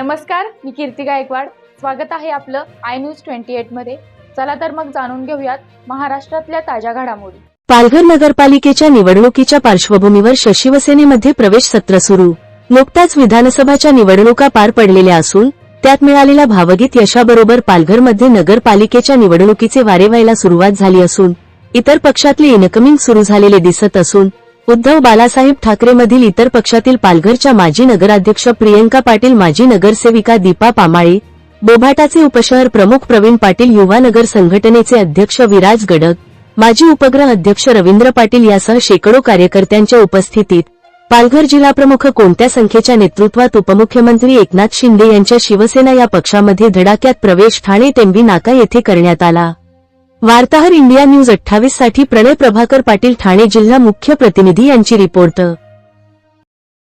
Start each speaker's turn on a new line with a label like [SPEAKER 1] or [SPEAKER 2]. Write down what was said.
[SPEAKER 1] नमस्कार मी कीर्ती गायकवाड. स्वागत आहे आपलं आय न्यूज ट्वेंटी एटमध्ये. चला तर मग जाणून घेऊयात महाराष्ट्रातल्या ताज्या घडामोडी.
[SPEAKER 2] पालघर नगरपालिकेच्या निवडणुकीच्या पार्श्वभूमीवर शिवसेनेमध्ये प्रवेश सत्र सुरू. नुकत्याच विधानसभाच्या निवडणुका पार पडलेल्या असून त्यात मिळालेल्या भावगीत यशाबरोबर पालघरमध्ये नगरपालिकेच्या निवडणुकीचे वारे व्हायला सुरुवात झाली असून इतर पक्षातले इनकमिंग सुरू झालेले दिसत असून उद्धव बालासाहेब ठाकरेमधील इतर पक्षातील पालघरच्या माजी नगराध्यक्ष प्रियंका पाटील माजी नगरसेविका दीपा पामाळे बोभाटाचे उपशहर प्रमुख प्रवीण पाटील युवा नगर संघटनेचे अध्यक्ष विराज गडक माजी उपग्रह अध्यक्ष रवींद्र पाटील यासह शेकडो कार्यकर्त्यांच्या उपस्थितीत पालघर जिल्हाप्रमुख कोणत्या संख्येच्या नेतृत्वात उपमुख्यमंत्री एकनाथ शिंदे यांच्या शिवसेना या पक्षामध्ये धडाक्यात प्रवेश ठाणे टेंबी नाका येथे करण्यात आला. वार्ताहर इंडिया न्यूज अठ्ठावीससाठी प्रणय प्रभाकर पाटील ठाणे जिल्हा मुख्य प्रतिनिधी यांची रिपोर्ट.